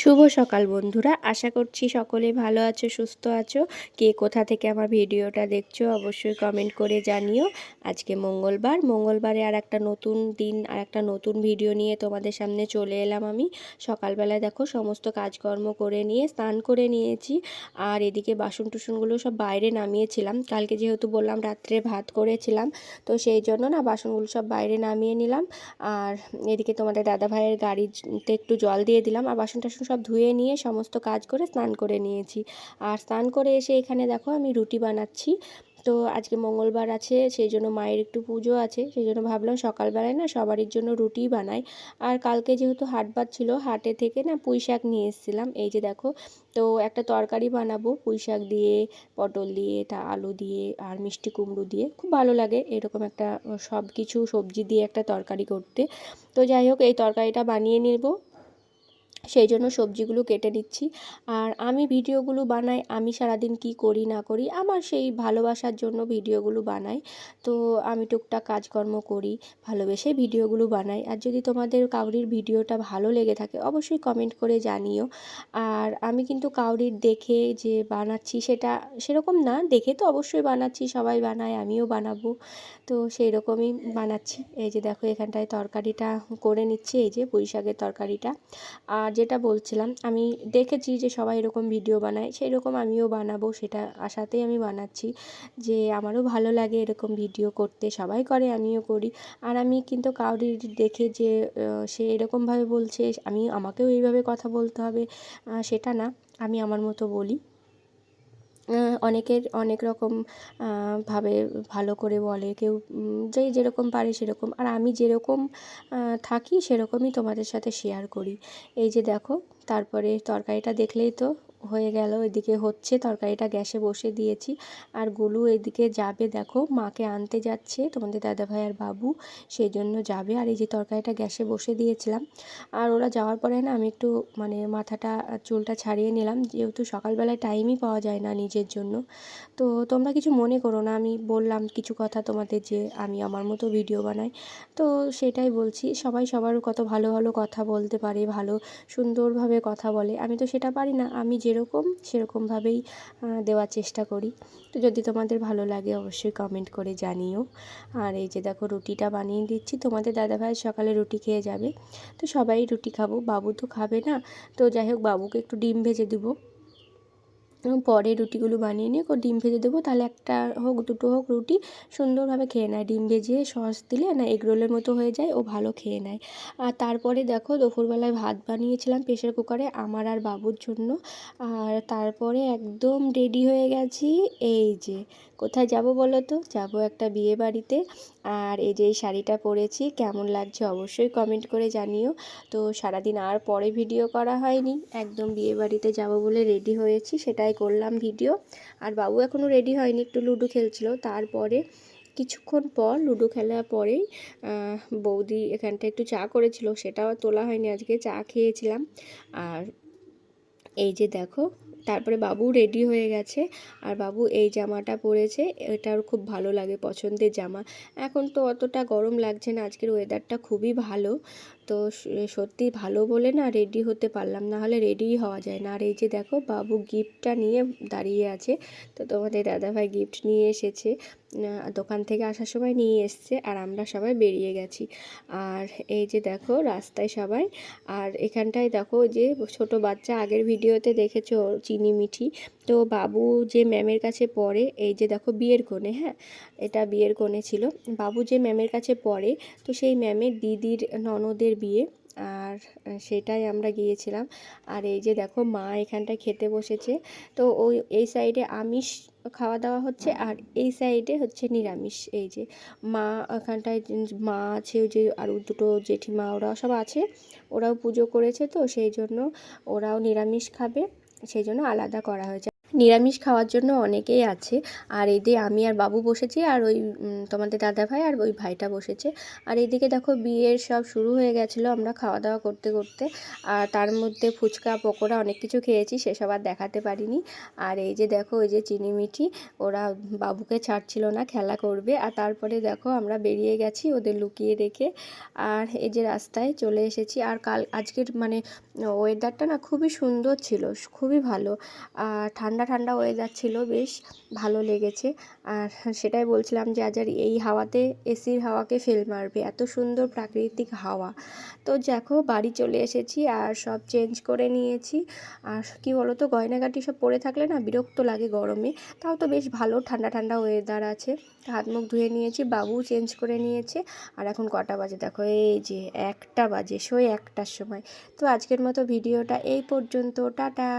শুভ সকাল বন্ধুরা। আশা করছি সকলে ভালো আছো, সুস্থ আছো। কে কোথা থেকে আমার ভিডিওটা দেখছ অবশ্যই কমেন্ট করে জানিও। আজকে মঙ্গলবার। মঙ্গলবারে আর একটা নতুন দিন আর একটা নতুন ভিডিও নিয়ে তোমাদের সামনে চলে এলাম আমি। সকালবেলায় দেখো সমস্ত কাজকর্ম করে নিয়ে, স্নান করে নিয়েছি। আর এদিকে বাসন টুসনগুলো সব বাইরে নামিয়েছিলাম। কালকে যেহেতু বললাম রাত্রে ভাত করেছিলাম, তো সেই জন্য না বাসনগুলো সব বাইরে নামিয়ে নিলাম। আর এদিকে তোমাদের দাদা ভাইয়ের গাড়িতে একটু জল দিয়ে দিলাম। আর বাসন টাসন সব ধুয়ে নিয়ে সমস্ত কাজ করে স্নান করে নিয়েছি। আর স্নান করে এসে এখানে দেখো আমি রুটি বানাচ্ছি। তো আজকে মঙ্গলবার আছে, সেই জন্য মায়ের একটু পুজো আছে। সেই জন্য ভাবলাম সকালবেলায় না সবারই জন্য রুটি বানাই। আর কালকে যেহেতু হাটবার ছিল, হাটে থেকে না পুঁই শাক নিয়ে এসেছিলাম। এই যে দেখো, তো একটা তরকারি বানাবো, পুঁই শাক দিয়ে, পটল দিয়ে তা আলু দিয়ে আর মিষ্টি কুমড়ো দিয়ে। খুব ভালো লাগে এরকম একটা সব কিছু সবজি দিয়ে একটা তরকারি করতে। তো যাই হোক, এই তরকারিটা বানিয়ে নেব। সেই জন্য সবজিগুলো কেটে নিচ্ছি। আর আমি ভিডিওগুলো বানাই, আমি সারাদিন কি করি, না করি, আমার সেই ভালোবাসার জন্য ভিডিওগুলো বানাই। তো আমি টুকটাক কাজকর্ম করি, ভালোবেসে ভিডিওগুলো বানাই। আর যদি তোমাদের কাউরির ভিডিওটা ভালো লেগে থাকে, অবশ্যই কমেন্ট করে জানিও। আর আমি কিন্তু কাউরির দেখে যে বানাচ্ছি সেটা সেরকম না, দেখে তো অবশ্যই বানাচ্ছি, সবাই বানায়, আমিও বানাবো। তো সেই রকমই বানাচ্ছি। এই যে দেখো এখানটায় তরকারিটা করে নিচ্ছি, এই যে পুঁই শাকের তরকারিটা। আর যেটা বলছিলাম, আমি দেখেছি যে সবাই এরকম ভিডিও বানায় সেই রকম আমিও বানাবো, সেটা আশাতেই আমি বানাচ্ছি যে আমারও ভালো লাগে এরকম ভিডিও করতে, সবাই করে, আমিও করি। আর আমি কিন্তু কাউরির দেখে যে সে এরকমভাবে বলছে আমি আমাকেও এইভাবে কথা বলতে হবে সেটা না, আমি আমার মতো বলি। অনেকের অনেক রকম ভাবে ভালো করে বলে। কেউ যে যেরকম পারে সেরকম। আর আমি যেরকম থাকি সেরকমই তোমাদের সাথে শেয়ার করি। এই যে দেখো, তারপরে তরকারিটা দেখলেই তো হয়ে গেল, এদিকে হচ্ছে তরকারিটা গ্যাসে বসে দিয়েছি। আর গুলু এদিকে যাবে, দেখো মাকে আনতে যাচ্ছে, তোমাদের দাদাভাই আর বাবু সেই জন্য যাবে। আর এই যে তরকারিটা গ্যাসে বসে দিয়েছিলাম, আর ওরা যাওয়ার পরে না আমি একটু মানে মাথাটা চুলটা ছাড়িয়ে নিলাম, যেহেতু সকালবেলায় টাইমই পাওয়া যায় না নিজের জন্য। তো তোমরা কিছু মনে করো না, আমি বললাম কিছু কথা তোমাদের যে আমি আমার মতো ভিডিও বানাই। তো সেটাই বলছি, সবাই সবার কত ভালো ভালো কথা বলতে পারে, ভালো সুন্দরভাবে কথা বলে। আমি তো সেটা পারি না, আমি যে যেরকম, সেরকমভাবেই দেওয়ার চেষ্টা করি। তো যদি তোমাদের ভালো লাগে, অবশ্যই কমেন্ট করে জানিও। আর এই যে দেখো, রুটিটা বানিয়ে দিচ্ছি। তোমাদের দাদাভাই সকালে রুটি খেয়ে যাবে। তো সবাই রুটি খাব। বাবু তো খাবে না। তো যাই হোক, বাবুকে একটু ডিম ভেজে দেবো। পরে রুটিগুলো বানিয়ে নিয়ে ডিম ভেজে দেবো। তাহলে একটা হোক, দুটো হোক রুটি সুন্দরভাবে খেয়ে নেয়। ডিম ভেজে সস দিলে না এগরোলের মতো হয়ে যায়, ও ভালো খেয়ে নেয়। আর তারপরে দেখো, দুপুরবেলায় ভাত বানিয়েছিলাম প্রেশার কুকারে আমার আর বাবুর জন্য। আর তারপরে একদম রেডি হয়ে গেছি। এই যে কোথায় যাব বলো তো? যাব একটা বিয়ে বাড়িতে। আর এই যে এই শাড়িটা পরেছি, কেমন লাগছে অবশ্যই কমেন্ট করে জানিও। তো সারাদিন আর পরে ভিডিও করা হয়নি। একদম বিয়ে বাড়িতে যাব বলে রেডি হয়েছি, সেটাই করলাম ভিডিও আর বাবু এখনও রেডি হয়নি, একটু লুডো খেলছিল। তারপরে কিছুক্ষণ পর লুডো খেলার পরেই বৌদি এখানটা একটু চা করেছিল। সেটাও তোলা হয়নি, আজকে চা খেয়েছিলাম। আর এই যে দেখো তারপরে বাবু রেডি হয়ে গেছে। আর বাবু এই জামাটা পরেছে এটার খুব ভালো লাগে পছন্দের জামা। এখন তো অতটা গরম লাগছে না, আজকের ওয়েদারটা খুবই ভালো। তো সত্যি ভালো বলে না রেডি হতে পারলাম না হলে রেডিই হওয়া যায় না। আর এই যে দেখো, বাবু গিফটটা নিয়ে দাঁড়িয়ে আছে। তো তোমাদের দাদাভাই গিফট নিয়ে এসেছে। দোকান থেকে আসার সময় নিয়ে এসছে আর আমরা সবাই বেরিয়ে গেছি। আর এই যে দেখো, রাস্তায় সবাই। আর এখানটায় দেখো যে ছোট বাচ্চা, আগের ভিডিওতে দেখেছ চিনি মিঠি? তো বাবু যে ম্যামের কাছে পড়ে, এই যে দেখো বিয়ের কোণে হ্যাঁ? এটা বিয়ের কোণে ছিল। বাবু যে ম্যামের কাছে পড়ে, তো সেই ম্যামের দিদির ননদের বিয়ে। আর সেটাই আমরা গিয়েছিলাম। আর এই যে দেখো মা এখানটায় খেতে বসেছে। তো ওই এই সাইডে আমিষ খাওয়া দাওয়া হচ্ছে আর এই সাইডে হচ্ছে নিরামিষ। এই যে মা এখানটায় মা আছে, ওই যে আর দুটো জেঠিমা ওরাও সব আছে। ওরাও পুজো করেছে তো, সেই জন্য ওরাও নিরামিষ খাবে। সেই জন্য আলাদা করা হয়েছে। নিরামিষ খাওয়ার জন্য অনেকেই আছে। আর এদিকে আমি আর বাবু বসেছি আর ওই তোমাদের দাদা ভাই আর ওই ভাইটা বসেছে। আর এদিকে দেখো বিয়ের সব শুরু হয়ে গেছিল আমরা খাওয়া দাওয়া করতে করতে। আর তার মধ্যে ফুচকা, পকোড়া অনেক কিছু খেয়েছি, সেসব আর দেখাতে পারিনি। আর এই যে দেখো, ওই যে চিনিমিঠি, ওরা বাবুকে ছাড়ছিল না, খেলা করবে। আর তারপরে দেখো আমরা বেরিয়ে গেছি ওদের লুকিয়ে রেখে। আর এই যে রাস্তায় চলে এসেছি। আর কাল, আজকের মানে ওয়েদারটা না খুবই সুন্দর ছিল, খুবই ভালো। আর ঠান্ডা ঠান্ডা ওয়েদার ছিল, বেশ ভালো লেগেছে। আর সেটাই বলছিলাম যে, আজ আর এই হাওয়াতে এসির হাওয়াকে ফেল মারবে, এত সুন্দর প্রাকৃতিক হাওয়া। তো দেখো, বাড়ি চলে এসেছি, আর সব চেঞ্জ করে নিয়েছি। আর কি বলো তো গয়নাগাটি সব পরে থাকলে না, বিরক্ত লাগে গরমে। তাও তো বেশ ভালো ঠান্ডা ঠান্ডা ওয়েদার আছে। হাত মুখ ধুয়ে নিয়েছি, বাবু চেঞ্জ করে নিয়েছে। আর এখন কটা বাজে দেখো, এই যে একটা বাজে, সই একটার সময়। তো আজকের মতো ভিডিওটা এই পর্যন্ত, টাটা।